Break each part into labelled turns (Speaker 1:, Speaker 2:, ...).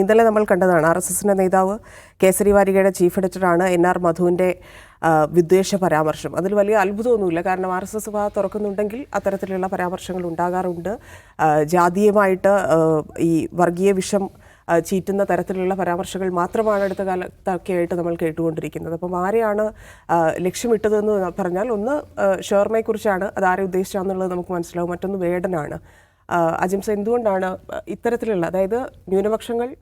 Speaker 1: ഇന്നലെ നമ്മൾ കണ്ടതാണ് ആർ എസ് എസിന്റെ നേതാവ് കേസരി വാരികയുടെ ചീഫ് എഡിറ്ററാണ് എൻ ആർ മധുവിന്റെ വിദ്വേഷ പരാമർശം. അതിൽ വലിയ അത്ഭുതമൊന്നുമില്ല. കാരണം ആർ എസ് എസ് ഭാഗം തുറക്കുന്നുണ്ടെങ്കിൽ അത്തരത്തിലുള്ള പരാമർശങ്ങൾ ഉണ്ടാകാറുണ്ട്. ജാതീയമായിട്ട് ഈ വർഗീയ വിഷം ചീറ്റുന്ന തരത്തിലുള്ള പരാമർശങ്ങൾ മാത്രമാണ് അടുത്ത കാലത്തൊക്കെ ആയിട്ട് നമ്മൾ കേട്ടുകൊണ്ടിരിക്കുന്നത്. അപ്പം ആരെയാണ് ലക്ഷ്യമിട്ടതെന്ന് പറഞ്ഞാൽ ഒന്ന് ഷോർമയെക്കുറിച്ചാണ്. അത് ആരെ ഉദ്ദേശിച്ചാന്നുള്ളത് നമുക്ക് മനസ്സിലാവും. മറ്റൊന്ന് വേടനാണ്. അജിംസ എന്തുകൊണ്ടാണ് ഇത്തരത്തിലുള്ള അതായത് ന്യൂനപക്ഷങ്ങൾ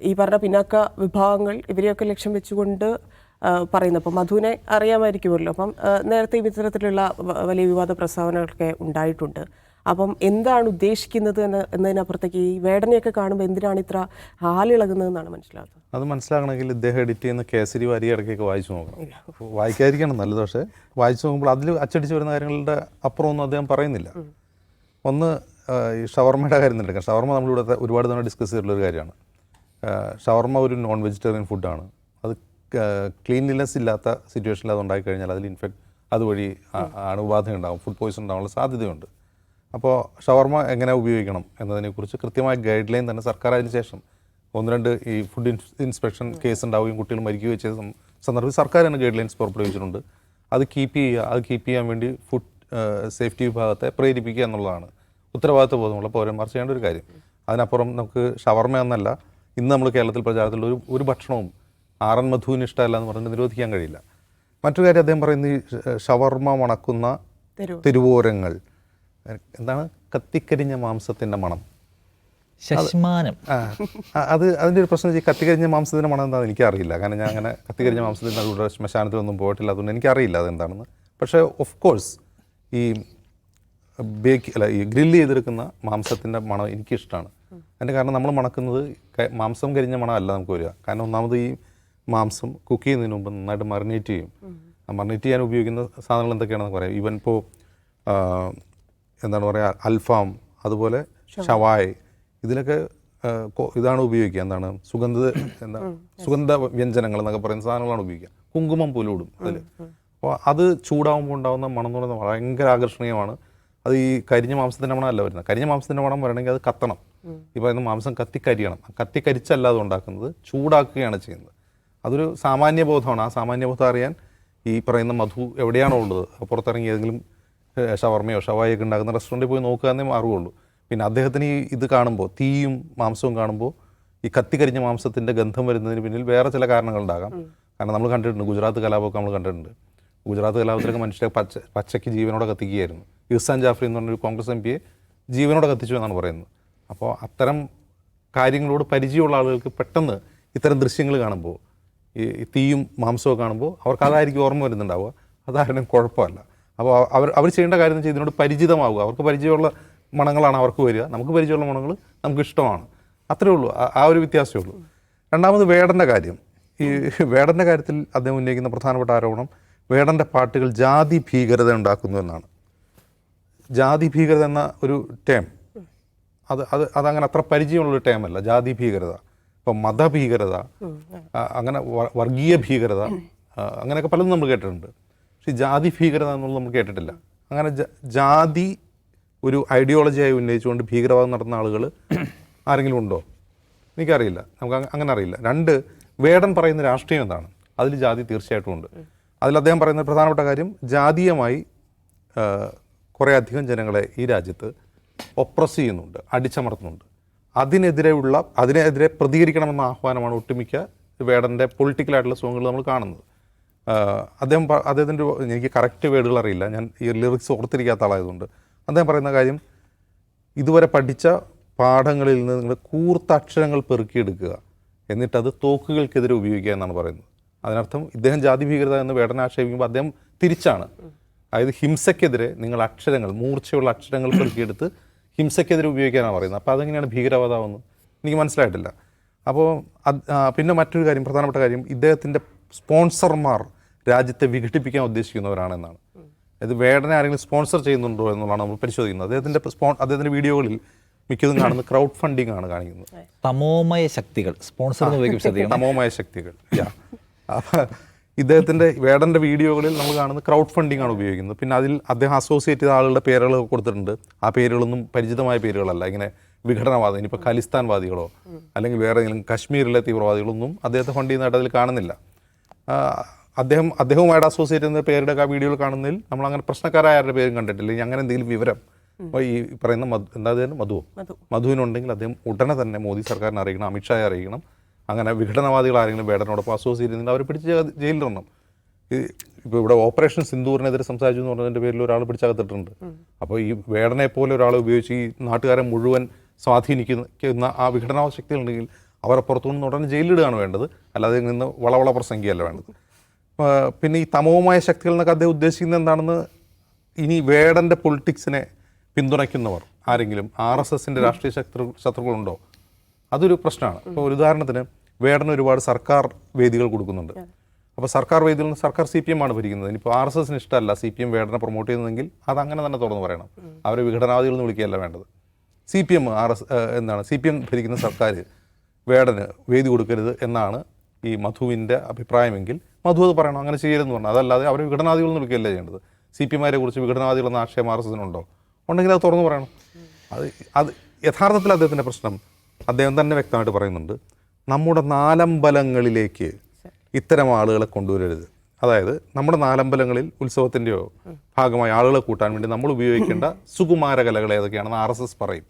Speaker 1: ഈ പറഞ്ഞ പിന്നാക്ക വിഭാഗങ്ങൾ ഇവരെയൊക്കെ ലക്ഷ്യം വെച്ചുകൊണ്ട് പറയുന്നത് അപ്പം മധുവിനെ അറിയാമായിരിക്കുമല്ലോ. അപ്പം നേരത്തെ നേരത്തെയും ഇത്തരത്തിലുള്ള വലിയ വിവാദ പ്രസ്താവനകളൊക്കെ ഉണ്ടായിട്ടുണ്ട്. അപ്പം എന്താണ് ഉദ്ദേശിക്കുന്നത് എന്ന് എന്നതിനപ്പുറത്തേക്ക് ഈ വേടനെയൊക്കെ കാണുമ്പോൾ എന്തിനാണ് ഇത്ര ഹാലിളകുന്നതെന്നാണ് മനസ്സിലാകുന്നത്
Speaker 2: അത് മനസ്സിലാക്കണമെങ്കിൽ ഇദ്ദേഹം എഡിറ്റ് ചെയ്യുന്ന കേസരി വാരി ഇടയ്ക്കൊക്കെ വായിച്ചു നോക്കണം. വായിക്കാതിരിക്കണം നല്ലത് പക്ഷേ. വായിച്ചു നോക്കുമ്പോൾ അതിൽ അച്ചടിച്ച് വരുന്ന കാര്യങ്ങളുടെ അപ്പുറമൊന്നും അദ്ദേഹം പറയുന്നില്ല. ഒന്ന് ഈ ഷവർമയുടെ കാര്യം തന്നെ എടുക്കാം. ഷവർമ നമ്മളിവിടെ ഒരുപാട് തവണ ഡിസ്കസ് ചെയ്തിട്ടുള്ള ഒരു കാര്യമാണ് ഷവർമ ഒരു നോൺ വെജിറ്റേറിയൻ ഫുഡാണ് അത് ക്ലീൻലിനെസ് ഇല്ലാത്ത സിറ്റുവേഷനിൽ അത് ഉണ്ടായിക്കഴിഞ്ഞാൽ അതിൽ ഇൻഫെക്ട് അതുവഴി അണുബാധ ഉണ്ടാകും ഫുഡ് പോയിസൺ ഉണ്ടാകാനുള്ള സാധ്യതയുണ്ട്. അപ്പോൾ ഷവർമ എങ്ങനെ ഉപയോഗിക്കണം എന്നതിനെക്കുറിച്ച് കൃത്യമായ ഗൈഡ് ലൈൻ തന്നെ സർക്കാർ അതിന് ശേഷം ഒന്ന് രണ്ട് ഈ ഫുഡ് ഇൻസ്പെക്ഷൻ കേസ് ഉണ്ടാവുകയും കുട്ടികൾ മരിക്കുകയും ചെയ്ത സന്ദർഭത്തിൽ സർക്കാർ തന്നെ ഗൈഡ് ലൈൻസ് പുറപ്പെടുവിച്ചിട്ടുണ്ട്. അത് കീപ്പ് ചെയ്യുക അത് കീപ്പ് ചെയ്യാൻ വേണ്ടി ഫുഡ് സേഫ്റ്റി വിഭാഗത്തെ പ്രേരിപ്പിക്കുക എന്നുള്ളതാണ്. ഉത്തരവാദിത്വ ബോധമുള്ള പൗരന്മാർ ചെയ്യേണ്ട ഒരു കാര്യം. അതിനപ്പുറം നമുക്ക് ഷവർമ എന്നല്ല ഇന്ന് നമ്മൾ കേരളത്തിൽ പ്രചാരത്തിലുള്ള ഒരു ഒരു ഭക്ഷണവും ആറൻ മധുവിന് ഇഷ്ടമല്ല എന്ന് പറഞ്ഞ് നിരോധിക്കാൻ കഴിയില്ല. മറ്റൊരു കാര്യം അദ്ദേഹം പറയുന്നത് ഈ ഷവർമ മണക്കുന്ന തിരുവോരങ്ങൾ. എന്താണ്? കത്തിക്കരിഞ്ഞ മാംസത്തിന്റെ മണം.
Speaker 3: ശശ്മാനം.
Speaker 2: അത് അതിന്റെ ഒരു പ്രശ്നം ഈ കത്തിക്കരിഞ്ഞ മാംസത്തിന്റെ മണം എന്താണെന്ന് എനിക്കറിയില്ല. കാരണം ഞാൻ അങ്ങനെ കത്തിക്കരിഞ്ഞ മാംസത്തിന്റെ കൂടെ ശ്മശാനത്തിലൊന്നും പോയിട്ടില്ല. അതുകൊണ്ട് എനിക്കറിയില്ല അതെന്താണെന്ന്. പക്ഷേ ഓഫ് കോഴ്സ് ഈ ബേക്ക് അല്ല ഈ ഗ്രില്ല് ചെയ്തെടുക്കുന്ന മാംസത്തിന്റെ മണം എനിക്കിഷ്ടമാണ് അതിന്റെ കാരണം നമ്മൾ മണക്കുന്നത് മാംസം കരിഞ്ഞ മണമല്ല നമുക്ക് വരിക. കാരണം ഒന്നാമത് ഈ മാംസം കുക്ക് ചെയ്യുന്നതിന് മുമ്പ് നന്നായിട്ട് മറിനേറ്റ് ചെയ്യും. മറിനേറ്റ് ചെയ്യാൻ ഉപയോഗിക്കുന്ന സാധനങ്ങൾ എന്തൊക്കെയാണെന്ന് പറയാം. ഈവൻ ഇപ്പോൾ എന്താണ് പറയുക അൽഫാം അതുപോലെ ഷവായ് ഇതിലൊക്കെ ഇതാണ് ഉപയോഗിക്കുക. എന്താണ് സുഗന്ധ എന്താ സുഗന്ധ വ്യഞ്ജനങ്ങൾ എന്നൊക്കെ പറയുന്ന സാധനങ്ങളാണ് ഉപയോഗിക്കുക. കുങ്കുമം പോലും ഇടും അതിൽ അപ്പോൾ അത് ചൂടാകുമ്പോൾ ഉണ്ടാകുന്ന മണം എന്ന് പറയുന്നത് ഭയങ്കര ആകർഷണീയമാണ്. അത് ഈ കരിഞ്ഞ മാംസത്തിന്റെ മണമല്ല വരുന്നത്. കരിഞ്ഞ മാംസത്തിന്റെ മണം വരണമെങ്കിൽ അത് കത്തണം. ഈ പറയുന്ന മാംസം കത്തിക്കരിയണം. കത്തിക്കരിച്ചല്ല അത് ഉണ്ടാക്കുന്നത് ചൂടാക്കുകയാണ് ചെയ്യുന്നത്. അതൊരു സാമാന്യ ബോധമാണ്. ആ സാമാന്യ ബോധം അറിയാൻ ഈ പറയുന്ന മധു എവിടെയാണോ ഉള്ളത്? പുറത്തിറങ്ങി ഏതെങ്കിലും ഷവർമയോ ഷവായൊക്കെ ഉണ്ടാക്കുന്ന റെസ്റ്റോറന്റിൽ പോയി നോക്കുക എന്നേ മാറുകയുള്ളൂ പിന്നെ അദ്ദേഹത്തിന് ഈ ഇത് കാണുമ്പോൾ തീയും മാംസവും കാണുമ്പോൾ ഈ കത്തിക്കരിഞ്ഞ മാംസത്തിന്റെ ഗന്ധം വരുന്നതിന് പിന്നിൽ വേറെ ചില കാരണങ്ങളുണ്ടാകാം. കാരണം നമ്മൾ കണ്ടിട്ടുണ്ട് ഗുജറാത്ത് കലാപമൊക്കെ നമ്മൾ കണ്ടിട്ടുണ്ട്. ഗുജറാത്ത് കലാപത്തിലൊക്കെ മനുഷ്യരെ പച്ച പച്ചയ്ക്ക് ജീവനോടെ കത്തിക്കുകയായിരുന്നു. ഇർസാൻ ജാഫ്രി എന്ന് പറഞ്ഞൊരു കോൺഗ്രസ് എം പിയെ ജീവനോടെ കത്തിച്ചു എന്നാണ് പറയുന്നത്. അപ്പോൾ അത്തരം കാര്യങ്ങളോട് പരിചയമുള്ള ആളുകൾക്ക് പെട്ടെന്ന് ഇത്തരം ദൃശ്യങ്ങൾ കാണുമ്പോൾ ഈ തീയും മാംസവും കാണുമ്പോൾ അവർക്ക് അതായിരിക്കും ഓർമ്മ വരുന്നുണ്ടാവുക. അതാരും കുഴപ്പമല്ല. അപ്പോൾ അവർ അവർ ചെയ്യേണ്ട കാര്യം എന്ന് വെച്ചാൽ ഇതിനോട് പരിചിതമാവുക. അവർക്ക് പരിചയമുള്ള മണങ്ങളാണ് അവർക്ക് വരിക. നമുക്ക് പരിചയമുള്ള മണങ്ങൾ നമുക്ക് ഇഷ്ടമാണ്. അത്രേ ഉള്ളൂ. ആ ഒരു വ്യത്യാസമേ ഉള്ളൂ. രണ്ടാമത് വേടന്റെ കാര്യം. ഈ വേടന്റെ കാര്യത്തിൽ അദ്ദേഹം ഉന്നയിക്കുന്ന പ്രധാനപ്പെട്ട ആരോപണം വേടന്റെ പാട്ടുകൾ ജാതി ഭീകരത ഉണ്ടാക്കുന്നു എന്നാണ്. ജാതി ഭീകരത എന്ന ഒരു ടേം അത് അത് അതങ്ങനെ അത്ര പരിചയമുള്ളൊരു ടേമല്ല ജാതി ഭീകരത ഇപ്പം മതഭീകരത അങ്ങനെ വർഗീയ ഭീകരത അങ്ങനെയൊക്കെ പലതും നമ്മൾ കേട്ടിട്ടുണ്ട്. പക്ഷേ ജാതി ഭീകരത എന്നുള്ളത് നമ്മൾ കേട്ടിട്ടില്ല. അങ്ങനെ ജാതി ഒരു ഐഡിയോളജിയായി ഉന്നയിച്ചുകൊണ്ട് ഭീകരവാദം നടത്തുന്ന ആളുകൾ ആരെങ്കിലും ഉണ്ടോ? എനിക്കറിയില്ല. നമുക്ക് അങ്ങനെ അറിയില്ല. രണ്ട് വേടൻ പറയുന്ന രാഷ്ട്രീയം എന്താണ്? അതിൽ ജാതി തീർച്ചയായിട്ടും ഉണ്ട്. അതിൽ അദ്ദേഹം പറയുന്ന പ്രധാനപ്പെട്ട കാര്യം ജാതീയമായി കുറേയധികം ജനങ്ങളെ ഈ രാജ്യത്ത് ഒപ്രസ് ചെയ്യുന്നുണ്ട് അടിച്ചമർത്തുന്നുണ്ട്. അതിനെതിരെയുള്ള അതിനെതിരെ പ്രതികരിക്കണമെന്ന ആഹ്വാനമാണ് ഒട്ടുമിക്ക വേടന്റെ പൊളിറ്റിക്കലായിട്ടുള്ള സോങ്ങുകൾ നമ്മൾ കാണുന്നത്. അദ്ദേഹം അദ്ദേഹത്തിന്റെ എനിക്ക് കറക്റ്റ് വേർഡുകൾ അറിയില്ല ഞാൻ ഈ ലിറിക്സ് ഓർത്തിരിക്കാത്ത ആളായതുകൊണ്ട്. അദ്ദേഹം പറയുന്ന കാര്യം ഇതുവരെ പഠിച്ച പാഠങ്ങളിൽ നിന്ന് നിങ്ങൾ കൂർത്ത അക്ഷരങ്ങൾ പെറുക്കിയെടുക്കുക എന്നിട്ടത് തോക്കുകൾക്കെതിരെ ഉപയോഗിക്കുക എന്നാണ് പറയുന്നത്. അതിനർത്ഥം ഇദ്ദേഹം ജാതി ഭീകരത എന്ന് വേടന ആക്ഷേപിക്കുമ്പോൾ അദ്ദേഹം തിരിച്ചാണ്. അതായത് ഹിംസയ്ക്കെതിരെ നിങ്ങൾ അക്ഷരങ്ങൾ മൂർച്ചയുള്ള അക്ഷരങ്ങൾ പെറുക്കിയെടുത്ത് ഹിംസയ്ക്കെതിരെ ഉപയോഗിക്കാനാണ് പറയുന്നത്. അപ്പോൾ അതെങ്ങനെയാണ് ഭീകരവാദമാവുന്നത്? എനിക്ക് മനസ്സിലായിട്ടില്ല. അപ്പോൾ അത് പിന്നെ മറ്റൊരു കാര്യം പ്രധാനപ്പെട്ട കാര്യം ഇദ്ദേഹത്തിന്റെ സ്പോൺസർമാർ രാജ്യത്തെ വിഘടിപ്പിക്കാൻ ഉദ്ദേശിക്കുന്നവരാണെന്നാണ്. അതായത് വേടനെ ആരെങ്കിലും സ്പോൺസർ ചെയ്യുന്നുണ്ടോ എന്നുള്ളതാണ് നമ്മൾ പരിശോധിക്കുന്നത്. അദ്ദേഹത്തിന്റെ സ്പോൺ അദ്ദേഹത്തിന്റെ വീഡിയോകളിൽ മിക്കതും കാണുന്നത് ക്രൗഡ് ഫണ്ടിങ് ആണ് കാണിക്കുന്നത്.
Speaker 3: തമോമയ ശക്തികൾ സ്പോൺസർ
Speaker 2: തമോമയ ശക്തികൾ യാ. അപ്പൊ ഇദ്ദേഹത്തിന്റെ വേടന്റെ വീഡിയോകളിൽ നമ്മൾ കാണുന്നത് ക്രൗഡ് ഫണ്ടിങ് ആണ് ഉപയോഗിക്കുന്നത്. പിന്നെ അതിൽ അദ്ദേഹം അസോസിയേറ്റ് ചെയ്ത ആളുകളുടെ പേരുകൾ കൊടുത്തിട്ടുണ്ട്. ആ പേരുകളൊന്നും പരിചിതമായ പേരുകളല്ല. ഇങ്ങനെ വിഘടനവാദം ഇനിയിപ്പോൾ ഖലിസ്ഥാൻവാദികളോ അല്ലെങ്കിൽ വേറെ ഏതെങ്കിലും കശ്മീരിലെ തീവ്രവാദികളൊന്നും അദ്ദേഹത്തെ ഫണ്ട് ചെയ്യുന്നതായിട്ട് അതിൽ കാണുന്നില്ല. അദ്ദേഹം അദ്ദേഹവുമായിട്ട് അസോസിയേറ്റ് ചെയ്യുന്ന പേരുടെ ആ വീഡിയോയിൽ കാണുന്നതിൽ നമ്മൾ അങ്ങനെ പ്രശ്നക്കാരായ ആരുടെ പേരും കണ്ടിട്ടില്ല. ഇനി അങ്ങനെ എന്തെങ്കിലും വിവരം? അപ്പോൾ ഈ പറയുന്ന മധു എന്താ മധുവോ?
Speaker 1: മധു.
Speaker 2: മധുവിനുണ്ടെങ്കിൽ അദ്ദേഹം ഉടനെ തന്നെ മോദി സർക്കാരിനെ അറിയിക്കണം അമിത്ഷായെ അറിയിക്കണം. അങ്ങനെ വിഘടനവാദികൾ ആരെങ്കിലും വേടനോടൊപ്പം അസോസിയേറ്റ് ചെയ്യുന്നുണ്ട്. അവരെ പിടിച്ച് ജയിലിലിടണം. ഇപ്പോൾ ഇവിടെ ഓപ്പറേഷൻ സിന്ദൂറിനെതിരെ സംസാരിച്ചു എന്ന് പറഞ്ഞതിന്റെ പേരിൽ ഒരാൾ പിടിച്ചകത്തിട്ടുണ്ട്. അപ്പോൾ ഈ വേടനെ പോലെ ഒരാളെ ഉപയോഗിച്ച് ഈ നാട്ടുകാരെ മുഴുവൻ സ്വാധീനിക്കുന്ന ആ വിഘടന ശക്തികളുണ്ടെങ്കിൽ അവരെ പുറത്തുനിന്ന് ഉടനെ ജയിലിടുകയാണ് വേണ്ടത്. അല്ലാതെ നിന്ന് വളവള പ്രസംഗിയല്ല വേണ്ടത്. പിന്നെ ഈ തമവുമായ ശക്തികൾ എന്നൊക്കെ അദ്ദേഹം ഉദ്ദേശിക്കുന്നത് എന്താണെന്ന് ഇനി വേടന്റെ പൊളിറ്റിക്സിനെ പിന്തുണയ്ക്കുന്നവർ ആരെങ്കിലും ആർ എസ് എസിന്റെ രാഷ്ട്രീയ ശത്രു ശത്രുക്കളുണ്ടോ? അതൊരു പ്രശ്നമാണ്. ഇപ്പോൾ ഒരു ഉദാഹരണത്തിന് വേടന് ഒരുപാട് സർക്കാർ വേദികൾ കൊടുക്കുന്നുണ്ട്. അപ്പോൾ സർക്കാർ വേദികളിൽ നിന്ന് സർക്കാർ സി പി എം ആണ് ഭരിക്കുന്നത്. ഇനിയിപ്പോൾ ആർ എസ് എസിന് ഇഷ്ടമല്ല സി പി എം വേടനെ പ്രൊമോട്ട് ചെയ്യുന്നതെങ്കിൽ അത് അങ്ങനെ തന്നെ തുറന്ന് പറയണം. അവരെ വിഘടനവാദികൾ എന്ന് വിളിക്കുകയല്ല വേണ്ടത്. C P M R S എന്താണ് സി പി എം ഭരിക്കുന്ന സർക്കാർ വേടന് വേദി കൊടുക്കരുത് എന്നാണ് ഈ മധുവിന്റെ അഭിപ്രായമെങ്കിൽ മധു അത് പറയണം അങ്ങനെ ചെയ്യരുതെന്ന് പറഞ്ഞു. അതല്ലാതെ അവരെ വിഘടനാദികൾ എന്ന് വിളിക്കുകയല്ല ചെയ്യേണ്ടത്. സി പി എമാരെ കുറിച്ച് വിഘടനാദികൾ എന്ന ആശയം ആർ എസ് എസിനുണ്ടോ? ഉണ്ടെങ്കിൽ അത് തുറന്നു പറയണം. അത് അത് യഥാർത്ഥത്തിൽ അദ്ദേഹത്തിന്റെ പ്രശ്നം അദ്ദേഹം തന്നെ വ്യക്തമായിട്ട് പറയുന്നുണ്ട് നമ്മുടെ നാലമ്പലങ്ങളിലേക്ക് ഇത്തരം ആളുകളെ കൊണ്ടുവരരുത്. അതായത് നമ്മുടെ നാലമ്പലങ്ങളിൽ ഉത്സവത്തിന്റെയോ ഭാഗമായി ആളുകളെ കൂട്ടാൻ വേണ്ടി നമ്മൾ ഉപയോഗിക്കേണ്ട സുകുമാര കലകൾ ഏതൊക്കെയാണെന്ന് ആർ എസ് എസ് പറയും.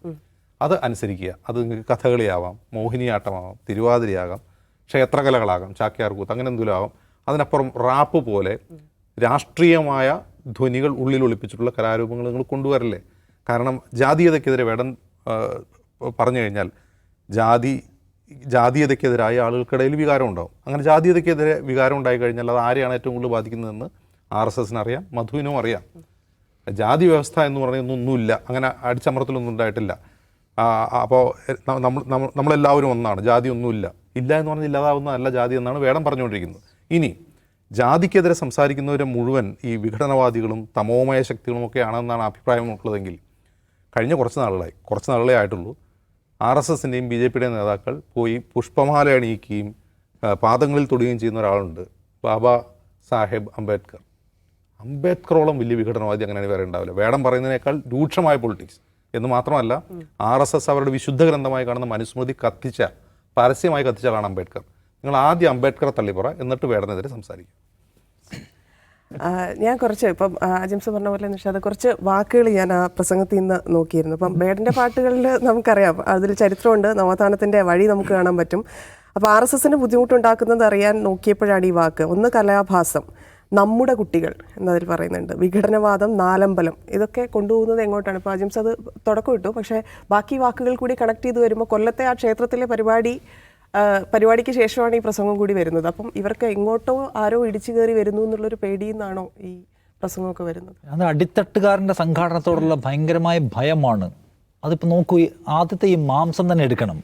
Speaker 2: അത് അനുസരിക്കുക. അത് നിങ്ങൾക്ക് കഥകളിയാവാം മോഹിനിയാട്ടമാവാം തിരുവാതിരയാകാം ക്ഷേത്രകലകളാകാം ചാക്യാർകൂത്ത് അങ്ങനെ എന്തെങ്കിലും ആവാം. അതിനപ്പുറം റാപ്പ് പോലെ രാഷ്ട്രീയമായ ധ്വനികൾ ഉള്ളിൽ ഒളിപ്പിച്ചിട്ടുള്ള കലാരൂപങ്ങൾ നിങ്ങൾ കൊണ്ടുവരല്ലേ? കാരണം ജാതീയതയ്ക്കെതിരെ വേടൻ ആ, പറഞ്ഞു കഴിഞ്ഞാൽ ജാതി ജാതീയതയ്ക്കെതിരായ ആളുകൾക്കിടയിൽ വികാരം ഉണ്ടാവും. അങ്ങനെ ജാതീയതയ്ക്കെതിരെ വികാരം ഉണ്ടായി കഴിഞ്ഞാൽ അത് ആരെയാണ് ഏറ്റവും കൂടുതൽ ബാധിക്കുന്നതെന്ന് ആർ എസ് എസിന് അറിയാം മധുവിനും അറിയാം. ജാതി വ്യവസ്ഥ എന്ന് പറയുന്ന ഒന്നുമില്ല. അങ്ങനെ അടിച്ചമർത്തലൊന്നും ഉണ്ടായിട്ടില്ല. അപ്പോൾ നമ്മൾ നമ്മളെല്ലാവരും ഒന്നാണ്. ജാതി ഒന്നുമില്ല. ഇല്ല എന്ന് പറഞ്ഞാൽ ഇല്ലാതാവുന്നതല്ല ജാതി എന്നാണ് വേടം പറഞ്ഞുകൊണ്ടിരിക്കുന്നത്. ഇനി ജാതിക്കെതിരെ സംസാരിക്കുന്നവരെ മുഴുവൻ ഈ വിഘടനവാദികളും തമോമയ ശക്തികളും ഒക്കെ ആണെന്നാണ് അഭിപ്രായം ഉള്ളതെങ്കിൽ കഴിഞ്ഞ കുറച്ച് നാളുകളായി കുറച്ച് നാളുകളേ ആയിട്ടുള്ളൂ ആർ എസ് എസിന്റെയും ബി ജെ പിയുടെയും നേതാക്കൾ പോയി പുഷ്പമാല അണിയിക്കുകയും പാദങ്ങളിൽ തൊടുകയും ചെയ്യുന്ന ഒരാളുണ്ട് ബാബ സാഹേബ് അംബേദ്കർ. അംബേദ്കറോളം വലിയ വിഘടനവാദി അങ്ങനെയാണ് വേറെ ഉണ്ടാവില്ല. വേടം പറയുന്നതിനേക്കാൾ രൂക്ഷമായ പൊളിറ്റിക്സ്. എന്ന് മാത്രമല്ല ആർ എസ് എസ് അവരുടെ വിശുദ്ധ ഗ്രന്ഥമായി കാണുന്ന മനുസ്മൃതി കത്തിച്ച പരസ്യമായി കത്തിച്ച ആളാണ് അംബേദ്കർ. നിങ്ങൾ ആദ്യം അംബേദ്കറെ തള്ളിപ്പറ എന്നിട്ട് വേടനെതിരെ സംസാരിക്കും
Speaker 1: ഞാൻ കുറച്ച് ഇപ്പം ആജിംസ് പറഞ്ഞ പോലെ നിഷാദ് കുറച്ച് വാക്കുകൾ ഞാൻ ആ പ്രസംഗത്തിൽ നിന്ന് നോക്കിയിരുന്നു. അപ്പം ബേഡിന്റെ പാട്ടുകളിൽ നമുക്കറിയാം അതിൽ ചരിത്രമുണ്ട് നവോത്ഥാനത്തിന്റെ വഴി നമുക്ക് കാണാൻ പറ്റും. അപ്പോൾ ആർ എസ് എസിന് ബുദ്ധിമുട്ടുണ്ടാക്കുന്നത് അറിയാൻ നോക്കിയപ്പോഴാണ് ഈ വാക്ക്. ഒന്ന് കലാഭാസം നമ്മുടെ കുട്ടികൾ എന്നതിൽ പറയുന്നുണ്ട്. വിഘടനവാദം നാലമ്പലം ഇതൊക്കെ കൊണ്ടുപോകുന്നത് എങ്ങോട്ടാണ്? ഇപ്പോൾ അജിംസ് അത് തുടക്കം ഇട്ടു പക്ഷേ ബാക്കി വാക്കുകൾ കൂടി കണക്ട് ചെയ്ത് വരുമ്പോൾ കൊല്ലത്തെ ആ ക്ഷേത്രത്തിലെ പരിപാടി പരിപാടിക്ക് ശേഷമാണ് ഈ പ്രസംഗം കൂടി വരുന്നത്. അപ്പം ഇവർക്ക് എങ്ങോട്ടോ ആരോ ഇടിച്ചു കയറി വരുന്നു എന്നുള്ളൊരു പേടിയിൽ നിന്നാണോ ഈ പ്രസംഗമൊക്കെ വരുന്നത്?
Speaker 3: അത് അടിത്തട്ടുകാരന്റെ സംഘാടനത്തോടുള്ള ഭയങ്കരമായ ഭയമാണ്. അതിപ്പോൾ നോക്കൂ ആദ്യത്തെ ഈ മാംസം തന്നെ എടുക്കണം.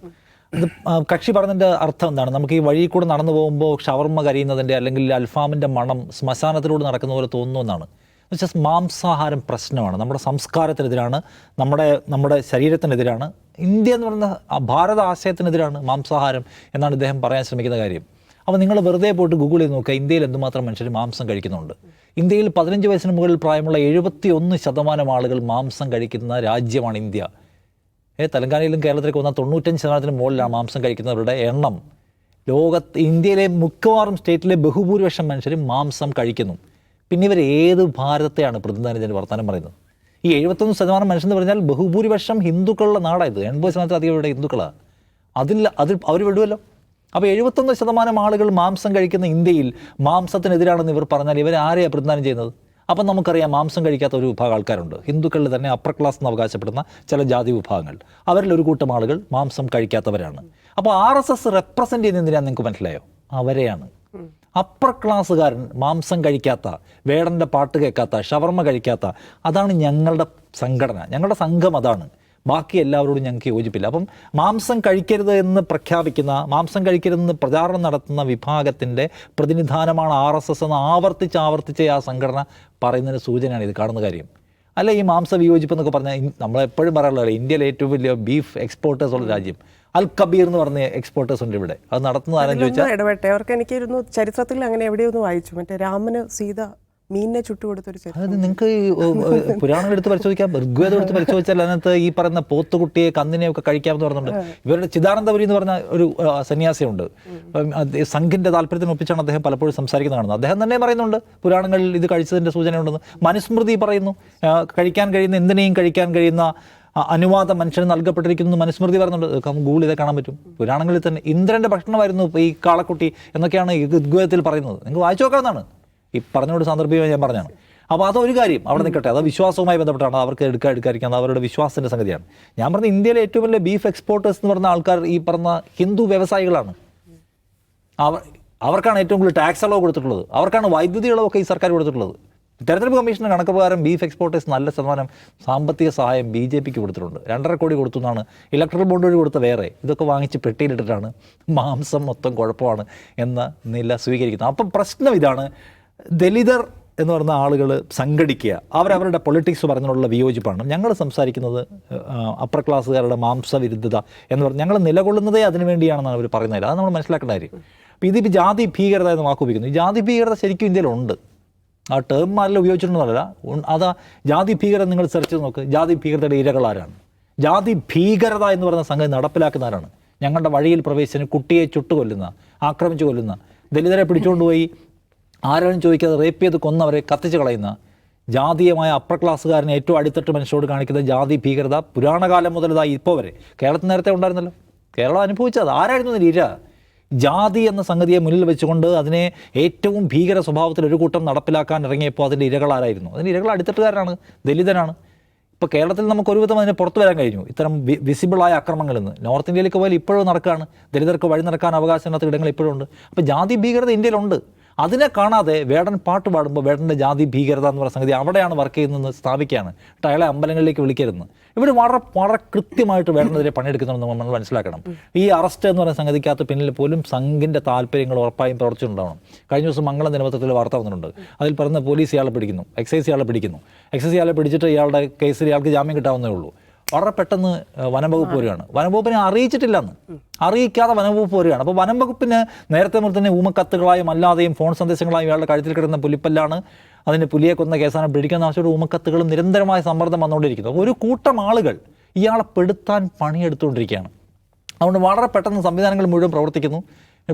Speaker 3: ഇത് കക്ഷി പറഞ്ഞതിന്റെ അർത്ഥം എന്താണ്? നമുക്ക് ഈ വഴിയിൽ കൂടെ നടന്നു പോകുമ്പോൾ ഷവർമ്മ കരിയുന്നതിന്റെ അല്ലെങ്കിൽ അൽഫാമിന്റെ മണം ശ്മശാനത്തിലൂടെ നടക്കുന്ന പോലെ തോന്നുന്നു എന്നാണ്. വെച്ചാൽ മാംസാഹാരം പ്രശ്നമാണ്. നമ്മുടെ സംസ്കാരത്തിനെതിരാണ് നമ്മുടെ നമ്മുടെ ശരീരത്തിനെതിരാണ് ഇന്ത്യ എന്ന് പറയുന്ന ഭാരത ആശയത്തിനെതിരാണ് മാംസാഹാരം എന്നാണ് ഇദ്ദേഹം പറയാൻ ശ്രമിക്കുന്ന കാര്യം. അപ്പോൾ നിങ്ങൾ വെറുതെ പോയിട്ട് ഗൂഗിൾ ചെയ്ത് നോക്കുക ഇന്ത്യയിൽ എന്തുമാത്രം മനുഷ്യർ മാംസം കഴിക്കുന്നുണ്ട്. ഇന്ത്യയിൽ പതിനഞ്ച് വയസ്സിന് മുകളിൽ പ്രായമുള്ള എഴുപത്തി ഒന്ന് ശതമാനം ആളുകൾ മാംസം കഴിക്കുന്ന രാജ്യമാണ് ഇന്ത്യ. ഏ തെലങ്കാനയിലും കേരളത്തിലേക്ക് വന്നാൽ തൊണ്ണൂറ്റഞ്ച് ശതമാനത്തിന് മുകളിലാണ് മാംസം കഴിക്കുന്നവരുടെ എണ്ണം. ലോകത്ത് ഇന്ത്യയിലെ മിക്കവാറും സ്റ്റേറ്റിലെ ബഹുഭൂരിപക്ഷം മനുഷ്യർ മാംസം കഴിക്കുന്നു. പിന്നെ ഇവർ ഏത് ഭാരതത്തെയാണ് പ്രതിനിധാനം ഇതിന് വർത്തമാനം പറയുന്നത്? ഈ എഴുപത്തൊന്ന് ശതമാനം മനുഷ്യൻ പറഞ്ഞാൽ ബഹുഭൂരിപക്ഷം ഹിന്ദുക്കളുടെ നാടായത് എൺപത് ശതമാനത്തിലധികം ഇവിടെ ഹിന്ദുക്കളാണ് അതിൽ അതിൽ അവർ വിടുമല്ലോ അപ്പോൾ എഴുപത്തൊന്ന് ശതമാനം ആളുകൾ മാംസം കഴിക്കുന്ന ഇന്ത്യയിൽ മാംസത്തിനെതിരാണെന്ന് ഇവർ പറഞ്ഞാൽ ഇവർ ആരെയാണ് പ്രതിനിധാനം ചെയ്യുന്നത്? അപ്പം നമുക്കറിയാം മാംസം കഴിക്കാത്ത ഒരു വിഭാഗം ആൾക്കാരുണ്ട്. ഹിന്ദുക്കളിൽ തന്നെ അപ്പർ ക്ലാസ് എന്ന് അവകാശപ്പെടുന്ന ചില ജാതി വിഭാഗങ്ങൾ. അവരിൽ ഒരു കൂട്ടം ആളുകൾ മാംസം കഴിക്കാത്തവരാണ്. അപ്പോൾ ആർ എസ് എസ് റെപ്രസെന്റ് എന്തിനാണെന്ന് നിങ്ങൾക്ക് മനസ്സിലായോ? അവരെയാണ്. അപ്പർ ക്ലാസ്സുകാരൻ മാംസം കഴിക്കാത്ത വേടന്റെ പാട്ട് കേൾക്കാത്ത ഷവർമ്മ കഴിക്കാത്ത അതാണ് ഞങ്ങളുടെ സംഘടന. ഞങ്ങളുടെ സംഘം അതാണ്. ബാക്കി എല്ലാവരോടും ഞങ്ങൾക്ക് യോജിപ്പില്ല. അപ്പം മാംസം കഴിക്കരുത് എന്ന് പ്രഖ്യാപിക്കുന്ന മാംസം കഴിക്കരുതെന്ന് പ്രചാരണം നടത്തുന്ന വിഭാഗത്തിന്റെ പ്രതിനിധാനമാണ് ആർ എസ് എസ് എന്ന് ആവർത്തിച്ച് ആവർത്തിച്ച് ആ സംഘടന പറയുന്നതിന് സൂചനയാണ് ഇത് കാണുന്ന കാര്യം. അല്ല ഈ മാംസ വിയോജിപ്പ് എന്നൊക്കെ പറഞ്ഞാൽ നമ്മളെപ്പോഴും പറയാറുള്ളത് ഇന്ത്യയിലെ ഏറ്റവും വലിയ ബീഫ് എക്സ്പോർട്ടേഴ്സ് ഉള്ള രാജ്യം. അൽ കബീർ എന്ന് പറഞ്ഞ എക്സ്പോർട്ടേഴ്സ് ഉണ്ട് ഇവിടെ. അത് നടത്തുന്നത് ആരെന്ന് ചോദിച്ചാൽ
Speaker 1: ഇടപെട്ടെ. അവർക്ക് എനിക്കിരുന്നു ചരിത്രത്തിൽ അങ്ങനെ എവിടെയൊന്നും വായിച്ചു. മറ്റേ രാമന് സീത മീനിനെ ചുട്ടുകൊടുത്തൊരു
Speaker 3: അതായത് നിങ്ങൾക്ക് പുരാണങ്ങൾ എടുത്ത് പരിശോധിക്കാം. ഋഗ്വേദം എടുത്ത് പരിശോധിച്ചാൽ അതിനകത്ത് ഈ പറയുന്ന പോത്തുകുട്ടിയെ കന്നിനെ ഒക്കെ കഴിക്കാമെന്ന് പറഞ്ഞിട്ടുണ്ട്. ഇവരുടെ ചിദാനന്ദപുരി എന്ന് പറഞ്ഞ ഒരു സന്യാസിയുണ്ട്. സംഘിന്റെ താല്പര്യത്തിന് ഒപ്പിച്ചാണ് അദ്ദേഹം പലപ്പോഴും സംസാരിക്കുന്നത് കാണുന്നത്. അദ്ദേഹം തന്നെ പറയുന്നുണ്ട് പുരാണങ്ങളിൽ ഇത് കഴിച്ചതിന്റെ സൂചനയുണ്ടെന്ന്. മനുസ്മൃതി പറയുന്നു കഴിക്കാൻ കഴിയുന്ന എന്തിനേയും കഴിക്കാൻ കഴിയുന്ന അനുവാദം മനുഷ്യന് നൽകപ്പെട്ടിരിക്കുന്നു മനുസ്മൃതി പറയുന്നുണ്ട് ഗൂഗിൾ ഇതേ കാണാൻ പറ്റും. പുരാണങ്ങളിൽ തന്നെ ഇന്ദ്രന്റെ ഭക്ഷണമായിരുന്നു ഈ കാളക്കുട്ടി എന്നൊക്കെയാണ് ഋഗ്വേദത്തിൽ പറയുന്നത്. നിങ്ങൾക്ക് വായിച്ചു നോക്കാവുന്നതാണ്. ഈ പറഞ്ഞോട് സാന്ദർഭികമായി ഞാൻ പറഞ്ഞാണ് അപ്പോൾ അതൊരു കാര്യം അവിടെ നിൽക്കട്ടെ. അത് വിശ്വാസവുമായി ബന്ധപ്പെട്ടാണ് അവർക്ക് എടുക്കാൻ എടുക്കാതിരിക്കുന്നത് അവരുടെ വിശ്വാസത്തിന്റെ സംഗതിയാണ്. ഞാൻ പറഞ്ഞ ഇന്ത്യയിലെ ഏറ്റവും വലിയ ബീഫ് എക്സ്പോർട്ടേഴ്സ് എന്ന് പറഞ്ഞ ആൾക്കാർ ഈ പറഞ്ഞ ഹിന്ദു വ്യവസായികളാണ്. അവർ അവർക്കാണ് ഏറ്റവും കൂടുതൽ ടാക്സ് ഇളവ് കൊടുത്തിട്ടുള്ളത്. അവർക്കാണ് വൈദ്യുതി ഇളവൊക്കെ ഈ സർക്കാർ കൊടുത്തിട്ടുള്ളത്. തെരഞ്ഞെടുപ്പ് കമ്മീഷന്റെ കണക്ക് പ്രകാരം ബീഫ് എക്സ്പോർട്ടേഴ്സ് നല്ല ശതമാനം സാമ്പത്തിക സഹായം ബി ജെ പിക്ക് കൊടുത്തിട്ടുണ്ട്. രണ്ടര കോടി കൊടുത്തു എന്നാണ് ഇലക്ട്രൽ ബോണ്ട് വഴി കൊടുത്ത വേറെ. ഇതൊക്കെ വാങ്ങിച്ച് പെട്ടിയിലിട്ടിട്ടാണ് മാംസം മൊത്തം കുഴപ്പമാണ് എന്ന നില സ്വീകരിക്കുന്നത്. അപ്പം പ്രശ്നം ഇതാണ്. ദലിതർ എന്ന് പറയുന്ന ആളുകൾ സംഘടിക്കുക. അവരവരുടെ പൊളിറ്റിക്സ് പറഞ്ഞുള്ള വിയോജിപ്പാണ്. ഞങ്ങൾ സംസാരിക്കുന്നത് അപ്പർ ക്ലാസ്സുകാരുടെ മാംസവിരുദ്ധത എന്ന് പറഞ്ഞ് ഞങ്ങൾ നിലകൊള്ളുന്നതേ അതിനു വേണ്ടിയാണെന്നാണ് അവർ പറയുന്നത്. അത് നമ്മൾ മനസ്സിലാക്കേണ്ട കാര്യം. അപ്പോൾ ഇതിപ്പോൾ ജാതി ഭീകരത എന്ന് വാക്ക് ജാതി ഭീകരത ശരിക്കും ഇന്ത്യയിലുണ്ട്. ആ ടേം ആരിൽ ഉപയോഗിച്ചിട്ടുണ്ടെന്നല്ല അതാ ജാതി ഭീകരത നിങ്ങൾ സെർച്ച് ചെയ്ത് നോക്ക്. ജാതി ഭീകരതയുടെ ഇരകൾ ആരാണ്? ജാതി ഭീകരത എന്ന് പറയുന്ന സംഗതി നടപ്പിലാക്കുന്നവരാണ്. ഞങ്ങളുടെ വഴിയിൽ പ്രവേശിച്ചതിന് കുട്ടിയെ ചുട്ടുകൊല്ലുന്ന ആക്രമിച്ചു കൊല്ലുന്ന ദലിതരെ പിടിച്ചുകൊണ്ടുപോയി ആരും ചോദിക്കാതെ റേപ്പ് ചെയ്ത് കൊന്നവരെ കത്തിച്ച് കളയുന്ന ജാതീയമായ അപ്പർ ക്ലാസ്സുകാരനെ ഏറ്റവും അടിത്തട്ട് മനുഷ്യരോട് കാണിക്കുന്ന ജാതി ഭീകരത പുരാണകാലം മുതലതായി ഇപ്പോൾ വരെ. കേരളത്തിൽ നേരത്തെ ഉണ്ടായിരുന്നല്ലോ. കേരളം അനുഭവിച്ചത് ആരായിരുന്നു ഇര? ജാതി എന്ന സംഗതിയെ മുന്നിൽ വെച്ചുകൊണ്ട് അതിനെ ഏറ്റവും ഭീകര സ്വഭാവത്തിൽ ഒരു കൂട്ടം നടപ്പിലാക്കാൻ ഇറങ്ങിയപ്പോൾ അതിന്റെ ഇരകളാരായിരുന്നു അതിന്റെ ഇരകൾ അടുത്തിട്ടുകാരാണ് ദലിതനാണ്. ഇപ്പോൾ കേരളത്തിൽ നമുക്ക് ഒരുവിധം അതിനെ പുറത്തു വരാൻ കഴിഞ്ഞു. ഇത്തരം വിസിബിളായ ആക്രമണങ്ങളിൽ നിന്ന്. നോർത്ത് ഇന്ത്യയിലേക്ക് പോയാൽ ഇപ്പോഴും നടക്കുകയാണ്. ദലിതർക്ക് വഴി നടക്കാൻ അവകാശമില്ലാത്ത ഇടങ്ങൾ ഇപ്പോഴും ഉണ്ട്. അപ്പോൾ ജാതി ഭീകരത ഇന്ത്യയിലുണ്ട്. അതിനെ കാണാതെ വേടൻ പാട്ട് പാടുമ്പോൾ വേടന്റെ ജാതി ഭീകരത എന്ന് പറയുന്ന സംഗതി അവിടെയാണ് വർക്ക് ചെയ്യുന്നതെന്ന് സ്ഥാപിക്കുകയാണ്. എന്നിട്ട് അയാളെ അമ്പലങ്ങളിലേക്ക് വിളിക്കരുത് ഇവർ വളരെ വളരെ കൃത്യമായിട്ട് വേടനെതിരെ പണിയെടുക്കുന്നുണ്ടെന്ന് നമ്മൾ മനസ്സിലാക്കണം. ഈ അറസ്റ്റ് എന്ന് പറയുന്ന സംഗതിക്കകത്ത് പിന്നിൽ പോലും സംഘിന്റെ താല്പര്യങ്ങൾ ഉറപ്പായും പ്രവർത്തിച്ചിട്ടുണ്ടാവണം. കഴിഞ്ഞ ദിവസം മംഗളം ദിനപത്രത്തിൽ വാർത്ത വന്നിട്ടുണ്ട്. അതിൽ പറയുന്ന പോലീസ് ഇയാളെ പിടിക്കുന്നു. എക്സൈസ് ഇയാളെ പിടിക്കുന്നു. എക്സൈസ് ഇയാളെ പിടിച്ചിട്ട് ഇയാളുടെ കേസിൽ ഇയാൾക്ക് ജാമ്യം കിട്ടാവുന്നേ ഉള്ളൂ. വളരെ പെട്ടെന്ന് വനംവകുപ്പ് വരികയാണ്. വനംവകുപ്പിനെ അറിയിച്ചിട്ടില്ലെന്ന്. അറിയിക്കാതെ വനംവകുപ്പ് വരികയാണ്. അപ്പോൾ വനംവകുപ്പിന് നേരത്തെ മുതൽ തന്നെ ഊമക്കത്തുകളായും അല്ലാതെയും ഫോൺ സന്ദേശങ്ങളായും ഇയാളുടെ കഴുത്തിൽ കിടന്ന പുലിപ്പല്ലാണ് അതിന് പുലിയെ കൊന്ന കേസാണ് പിടിക്കുന്ന ആവശ്യമുള്ള ഊമക്കത്തുകളും നിരന്തരമായ സമ്മർദ്ദം വന്നുകൊണ്ടിരിക്കുന്നു. ഒരു കൂട്ടം ആളുകൾ ഇയാളെ പെടുത്താൻ പണിയെടുത്തുകൊണ്ടിരിക്കുകയാണ്. അതുകൊണ്ട് വളരെ പെട്ടെന്ന് സംവിധാനങ്ങൾ മുഴുവൻ പ്രവർത്തിക്കുന്നു.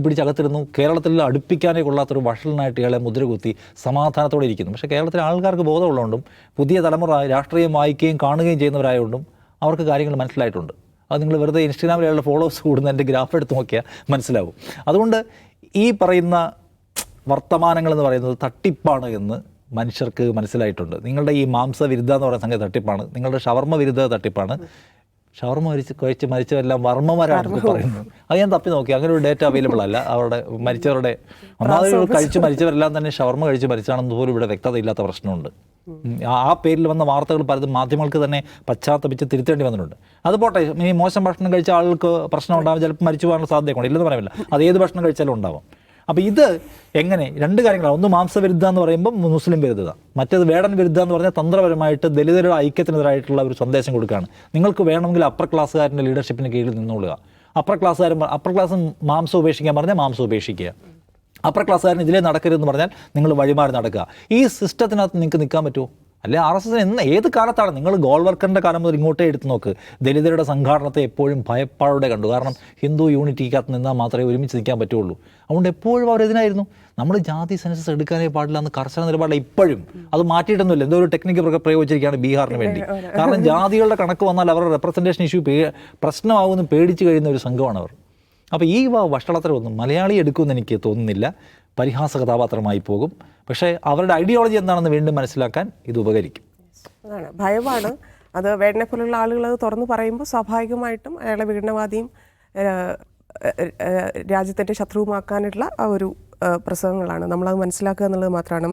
Speaker 3: പിടിച്ചകത്തിരുന്നു. കേരളത്തിൽ അടുപ്പിക്കാനേ കൊള്ളാത്തൊരു വഷളനായിട്ട് ഇയാളെ മുദ്രകുത്തി സമാധാനത്തോടെ ഇരിക്കുന്നു. പക്ഷേ കേരളത്തിലെ ആൾക്കാർക്ക് ബോധമുള്ളതുകൊണ്ടും പുതിയ തലമുറ രാഷ്ട്രീയം വായിക്കുകയും കാണുകയും ചെയ്യുന്നവരായതുകൊണ്ടും അവർക്ക് കാര്യങ്ങൾ മനസ്സിലായിട്ടുണ്ട്. അത് നിങ്ങൾ വെറുതെ ഇൻസ്റ്റാഗ്രാമിലുള്ള ഫോളോവേഴ്സ് കൂടുന്ന എന്റെ ഗ്രാഫ് എടുത്ത് നോക്കിയാൽ മനസ്സിലാവും. അതുകൊണ്ട് ഈ പറയുന്ന വർത്തമാനങ്ങളെന്ന് പറയുന്നത് തട്ടിപ്പാണ് എന്ന് മനുഷ്യർക്ക് മനസ്സിലായിട്ടുണ്ട്. നിങ്ങളുടെ ഈ മാംസ മാംസവിരുദ്ധ എന്ന് പറയുന്ന സംഗതി തട്ടിപ്പാണ്. നിങ്ങളുടെ ഷവർമ്മ വിരുദ്ധ തട്ടിപ്പാണ്. ഷവർമ്മ മരിച്ച് കഴിച്ച് മരിച്ചവരെല്ലാം വർമ്മമാരാണ് പറയുന്നത്. അത് ഞാൻ തപ്പി നോക്കി. അങ്ങനെ ഒരു ഡേറ്റ അവൈലബിൾ അല്ല. അവരുടെ മരിച്ചവരുടെ ഒന്നാമത് കഴിച്ച് മരിച്ചവരെല്ലാം തന്നെ ഷവർമ്മ കഴിച്ച് മരിച്ചാണെന്ന് പോലും ഇവിടെ വ്യക്തത ഇല്ലാത്ത പ്രശ്നമുണ്ട് ആ- പേരിൽ വന്ന വാർത്തകൾ പലതും മാധ്യമങ്ങൾക്ക് തന്നെ പശ്ചാത്തപിച്ച് തിരുത്തേണ്ടി വന്നിട്ടുണ്ട്. അത് പോട്ടെ. ഈ മോശം ഭക്ഷണം കഴിച്ച ആളുകൾക്ക് പ്രശ്നം ഉണ്ടാവും ചിലപ്പോൾ മരിച്ചു പോകാനുള്ള സാധ്യതയുണ്ട്. ഇല്ലെന്ന് പറയുന്നില്ല. അത് ഏത് ഭക്ഷണം കഴിച്ചാലും ഉണ്ടാവും. അപ്പോൾ ഇത് എങ്ങനെ? രണ്ട് കാര്യങ്ങളാണ്. ഒന്ന് മാംസവിരുദ്ധ എന്ന് പറയുമ്പോൾ മുസ്ലിം വിരുദ്ധത. മറ്റേത് വേടൻ വിരുദ്ധ എന്ന് പറഞ്ഞാൽ തന്ത്രപരമായിട്ട് ദലിതരുടെ ഐക്യത്തിനെതിരായിട്ടുള്ള ഒരു സന്ദേശം കൊടുക്കുകയാണ്. നിങ്ങൾക്ക് വേണമെങ്കിൽ അപ്പർ ക്ലാസ്സുകാരന്റെ ലീഡർഷിപ്പിന് കീഴിൽ നിന്നുകൊള്ളുക അപ്പർ ക്ലാസ്സുകാരൻ അപ്പർ ക്ലാസ് മാംസം ഉപേക്ഷിക്കാൻ പറഞ്ഞാൽ മാംസം ഉപേക്ഷിക്കുക. അപ്പർ ക്ലാസ്സുകാരൻ ഇതിലേ നടക്കരുതെന്ന് പറഞ്ഞാൽ നിങ്ങൾ വഴിമാറി നടക്കുക. ഈ സിസ്റ്റത്തിനകത്ത് നിങ്ങൾക്ക് നിൽക്കാൻ പറ്റുമോ? അല്ലെ ആർ എസ് എസിന് എന്ന് ഏത് കാലത്താണ് നിങ്ങൾ ഗോൾവർക്കറിന്റെ കാലം മുതൽ ഇങ്ങോട്ടേ എടുത്ത് നോക്ക്? ദലിതരുടെ സംഘാടനത്തെ എപ്പോഴും ഭയപ്പാടോടെ കണ്ടു. കാരണം ഹിന്ദു യൂണിറ്റിക്കകത്ത് നിന്നാൽ മാത്രമേ ഒരുമിച്ച് നിൽക്കാൻ പറ്റുള്ളൂ. അതുകൊണ്ട് എപ്പോഴും അവരെതിനായിരുന്നു നമ്മൾ ജാതി സെൻസസ് എടുക്കാനേ പാടില്ല എന്ന് കർശന നിലപാടില്ല ഇപ്പോഴും. അത് മാറ്റിയിട്ടൊന്നുമില്ല. എന്തോ ഒരു ടെക്നിക്ക് പ്രയോഗിച്ചിരിക്കുകയാണ് ബീഹാറിന് വേണ്ടി. കാരണം ജാതികളുടെ കണക്ക് വന്നാൽ അവരുടെ റെപ്രസെന്റേഷൻ ഇഷ്യൂ പേ പ്രശ്നമാകുമെന്ന് പേടിച്ച് കഴിയുന്ന ഒരു സംഘമാണ് അവർ. അപ്പോൾ ഈ വഷളത്തരമൊന്നും മലയാളി എടുക്കുമെന്ന് എനിക്ക് തോന്നുന്നില്ല. പരിഹാസ കഥാപാത്രമായി പോകും. പക്ഷേ അവരുടെ ഐഡിയോളജി എന്താണെന്ന് വീണ്ടും മനസ്സിലാക്കാൻ ഇത് ഉപകരിക്കും.
Speaker 1: അതാണ്. ഭയമാണ്. അത് വേടനെ പോലുള്ള ആളുകൾ അത് തുറന്നു പറയുമ്പോൾ സ്വാഭാവികമായിട്ടും അയാളെ വിഘടനവാദിയും രാജ്യത്തിന്റെ ശത്രുവുമാക്കാനുള്ള ആ ഒരു പ്രസംഗങ്ങളാണ്. നമ്മളത് മനസ്സിലാക്കുക എന്നുള്ളത് മാത്രമാണ്.